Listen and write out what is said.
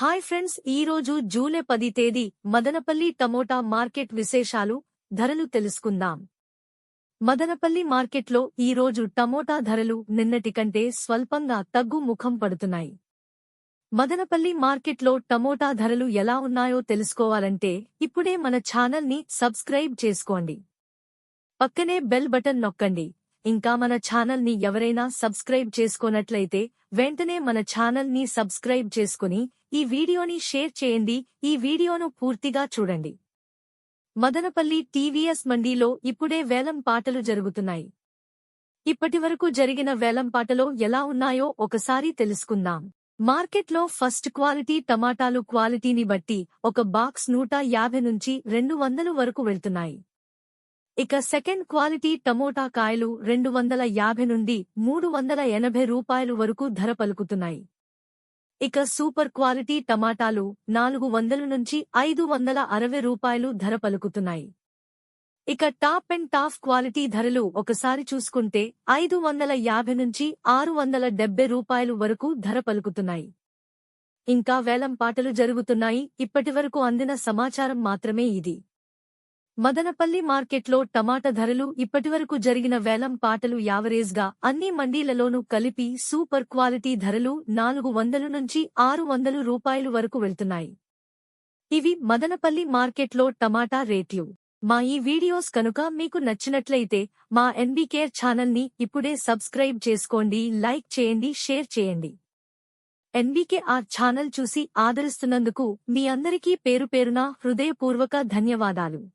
Hi friends ఈ రోజు July పది తేదీ మదనపల్లి టమోటా మార్కెట్ విశేషాలు ధరలు తెలుసుకుందాం. మదనపల్లి మార్కెట్లో ఈ రోజు టమోటా ధరలు నిన్నటి కంటే స్వల్పంగా తగ్గు ముఖం పడుతున్నాయి. మదనపల్లి మార్కెట్లో టమోటా ధరలు ఎలా ఉన్నాయో తెలుసుకోవాలంటే ఇప్పుడే మన ఛానల్ని సబ్స్క్రైబ్ చేసుకోండి. పక్కనే బెల్ బటన్ నొక్కండి. ఇంకా మన ఛానల్ని ఎవరైనా సబ్స్క్రైబ్ చేసుకోనట్లయితే వెంటనే మన ఛానల్ని సబ్స్క్రైబ్ చేసుకుని ఈ వీడియోని షేర్ చేయండి. ఈ వీడియోను పూర్తిగా చూడండి. మదనపల్లి టీవీఎస్ మండీలో ఇప్పుడే వేలం పాటలు జరుగుతున్నాయి. ఇప్పటివరకు జరిగిన వేలం పాటలో ఎలా ఉన్నాయో ఒకసారి తెలుసుకుందాం. మార్కెట్లో ఫస్ట్ క్వాలిటీ టమాటాలు క్వాలిటీని బట్టి ఒక బాక్స్ నూట యాభై నుంచి రెండు వందలు వరకు వెళ్తున్నాయి. ఇక సెకండ్ క్వాలిటీ టమోటా కాయలు రెండు వందల యాభై నుండి మూడు వందల ఎనభై రూపాయలు వరకు ధర పలుకుతున్నాయి. ఇక సూపర్ క్వాలిటీ టమాటాలు నాలుగు వందల నుంచి ఐదు వందల అరవై రూపాయలు ధర పలుకుతున్నాయి. ఇక టాప్ అండ్ టాప్ క్వాలిటీ ధరలు ఒకసారి చూసుకుంటే ఐదు వందల యాభై నుంచి ఆరు వందల డెబ్బై రూపాయలు వరకు ధర పలుకుతున్నాయి. ఇంకా వేలం పాటలు జరుగుతున్నాయి. ఇప్పటివరకు అందిన సమాచారం మాత్రమే ఇది. మదనపల్లి మార్కెట్లో టమాటా ధరలు ఇప్పటివరకు జరిగిన వేలం పాటలు యావరేజ్గా అన్ని మండీలలోనూ కలిపి సూపర్ క్వాలిటీ ధరలు నాలుగు వందల నుంచి ఆరు వందలు రూపాయలు వరకు వెళ్తున్నాయి. ఇవి మదనపల్లి మార్కెట్లో టమాటా రేట్లు. మా ఈ వీడియోస్ కనుక మీకు నచ్చినట్లయితే మా ఎన్బీకేర్ ఛానల్ని ఇప్పుడే సబ్స్క్రైబ్ చేసుకోండి లైక్ చేయండి షేర్ చేయండి. ఎన్బీకే ఆ ఛానల్ చూసి ఆదరిస్తున్నందుకు మీ అందరికీ పేరు పేరున హృదయపూర్వక ధన్యవాదాలు.